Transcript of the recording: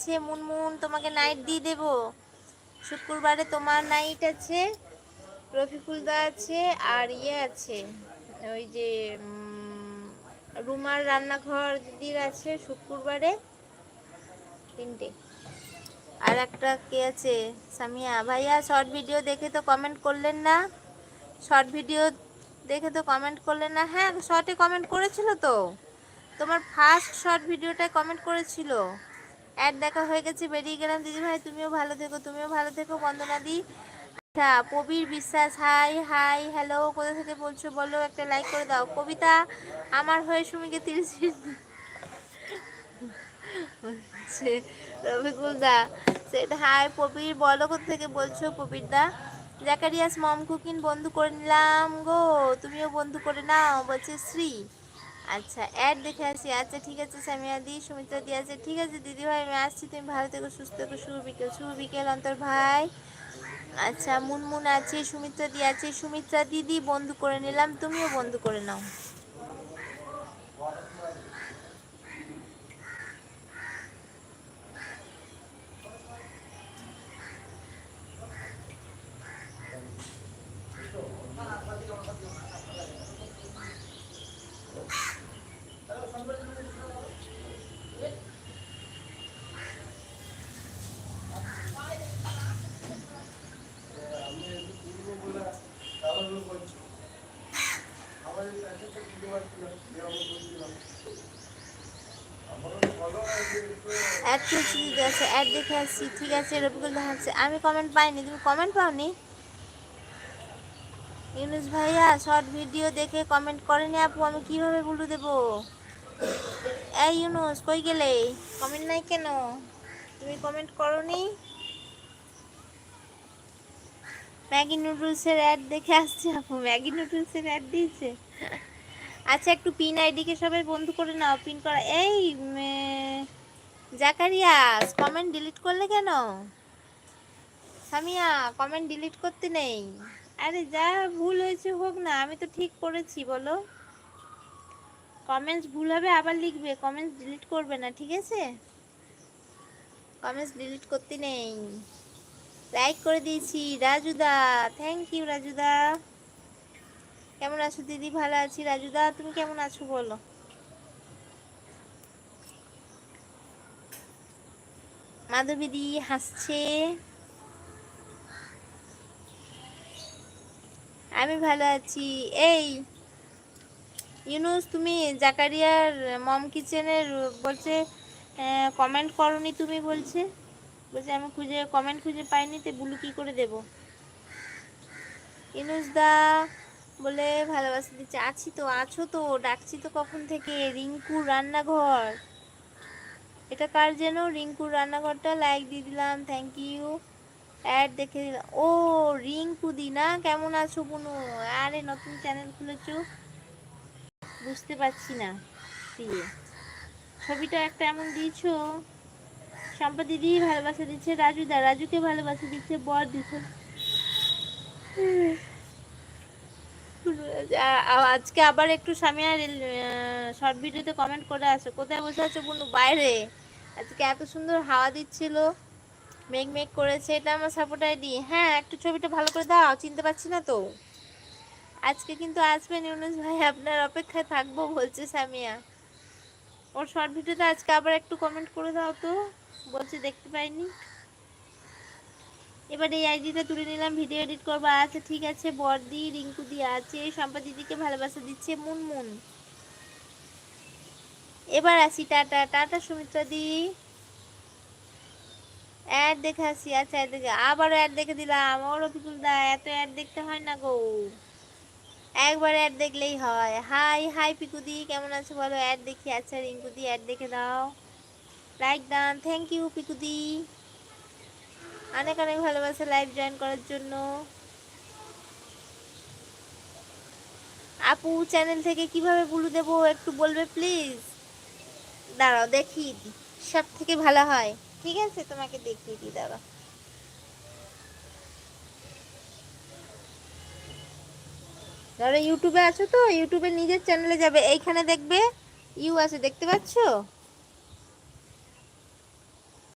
আছে, মুনমুন, তোমাকে নাইট দিয়ে দেব। শুক্রবারে তোমার নাইট আছে রফিকুলদা আছে, আর ইয়ে আছে, ওই যে রুমার রান্নাঘর দিদির আছে শুক্রবারে তিনটে। আর একটা কে আছে? সামিয়া। ভাইয়া শর্ট ভিডিও দেখে তো কমেন্ট করলেন না। শর্ট ভিডিও দেখে তো কমেন্ট করলেন না। হ্যাঁ শর্টে কমেন্ট করেছিল তো। তোমার ফার্স্ট শর্ট ভিডিওটায় কমেন্ট করেছিল। অ্যাড দেখা হয়ে গেছে, বেরিয়ে গেলাম। দিদি ভাই তুমিও ভালো থেকো, তুমিও ভালো থেকো, বন্দনা দি। আচ্ছা প্রবীর বিশ্বাস, হাই হাই, হ্যালো, কোথা থেকে বলছো বলো, একটা লাইক করে দাও। কবিতা, আমার হয়ে সুমিকে তিরিশ রবিকুল দা, সেটা হাই, প্রবীর, বলো কোথা থেকে বলছো, প্রবীর দা? মম কুকিং বন্ধু করে নিলাম গো, তুমিও বন্ধু করে নাও, বলছে শ্রী। আচ্ছা অ্যাড দেখে আসি। আচ্ছা ঠিক আছে, সামিয়া দি, সুমিত্রা দি আছে ঠিক আছে, দিদি ভাই, আমি আসছি। তুমি ভালো থেকো, সুস্থ থেকো, শুভ বিকেল শুভ বিকেল, অন্তর ভাই। আচ্ছা মুনমুন আছে, সুমিত্রা দি আছে। সুমিত্রা দিদি, বন্ধু করে নিলাম, তুমিও বন্ধু করে নাও। অ্যাড দিদি আছে অ্যাড দেখে আসছি, ঠিক আছে রবিকুল আমি কমেন্ট পাইনি, তুমি কমেন্ট পাওনি? ইউনুস ভাইয়া শর্ট ভিডিও দেখে কমেন্ট করেনি আপু, আমি কীভাবে বলু দেব? এই ইউনুস, কই গেলে? কমেন্ট নাই কেন? তুমি কমেন্ট করনি? ম্যাগি নুডলসের অ্যাড দেখে আসছে আপু ম্যাগি নুডলসের অ্যাড দিয়েছে। আচ্ছা একটু পিন আইডিকে সবাই বন্ধু করে নাও, পিন করা। এই জাকারিয়াস কমেন্ট ডিলিট করলে কেন? সামিয়া কমেন্ট ডিলিট করতে নেই। আরে, যা ভুল হয়েছে হোক না, আমি তো ঠিক করেছি, বলো। কমেন্টস ভুল হবে, আবার লিখবে। কমেন্টস ডিলিট করবে না, ঠিক আছে? কমেন্টস ডিলিট করতে নেই। লাইক করে দিয়েছি, রাজুদা। Thank you রাজুদা। কেমন আছো দিদি? ভালো আছি। রাজুদা, তুমি কেমন আছো বলো? মাধবীদি হাসছে। আমি ভালো আছি। এই, ইউনুস, তুমি জাকারিয়ার মম কিচেনের বলছে কমেন্ট করনি তুমি বলছে? বলছে, আমি খুঁজে কমেন্ট খুঁজে পাইনি, তো বুলু কি করে দেব? ইউনুস দা বলে ভালোবাসা দিচ্ছে। আছি তো, আছো তো, ডাকছি তো কখন থেকে? রিঙ্কুর রান্নাঘর। এটা কার যেন? রিঙ্কুর রান্নাঘরটা। লাইক দিয়ে দিলাম থ্যাংক ইউ অ্যাড দেখে দিলাম। ও, রিঙ্কু দি না কেমন আছো বুনু? আরে, নতুন চ্যানেল খুলেছো? বুঝতে পারছি না। দিয়ে ছবিটা একটা এমন দিয়েছ। শম্পা দিদি ভালোবাসা দিচ্ছে রাজুদা রাজুকে ভালোবাসা দিচ্ছে, বর দিচ্ছে। আজকে আবার একটু সামিয়া শর্ট ভিডিওতে কমেন্ট করে আসো। কোথায় বসে আছো বুনু? বাইরে। আজকে এত সুন্দর হাওয়া দিচ্ছিল। মেঘ মেঘ করেছে। এটা আমার সাপোর্ট আইডি হ্যাঁ একটু ছবিটা ভালো করে দাও। চিনতে পারছি না তো। আজকে কিন্তু আসবেন ইউনুস ভাই, আপনার অপেক্ষায় থাকব, বলছে সামিয়া। ওর শর্ট ভিডিওতে আজকে আবার একটু কমেন্ট করে দাও তো। বলছে দেখতে পাইনি। এবার এই আইডিটা তুলে নিলাম ভিডিও এডিট করব। আচ্ছা ঠিক আছে, বর্দি, রিঙ্কু দি আছে সম্পা দিদিকে ভালোবাসা দিচ্ছে মুনমুন। এবার আসি, টাটা টাটা, সুমিত্রা দি। অ্যাড দেখে আসি আচ্ছা অ্যাড দেখে, আবারও অ্যাড দেখে দিলাম। ও রফিকুল দা, এত অ্যাড দেখতে হয় না গো। একবার অ্যাড দেখলেই হয়। হাই হাই পিকুদি কেমন আছো বলো? অ্যাড দেখি আচ্ছা রিঙ্কুদি অ্যাড দেখে দাও। লাইক ডান থ্যাংক ইউ পিকুদি অনেক অনেক ভালোবাসা লাইভ জয়েন করার জন্য। আপু চ্যানেল থেকে কীভাবে বুলু দেবো একটু বলবে প্লিজ দাঁড়াও, দেখি। সব থেকে ভালো হয়। ঠিক আছে? তোমাকে দেখিয়ে দিই, দাঁড়াও। ধরো ইউটিউবে আছো তো ইউটিউবে নিজের চ্যানেলে যাবে। এইখানে দেখবে ইউ আছে, দেখতে পাচ্ছো?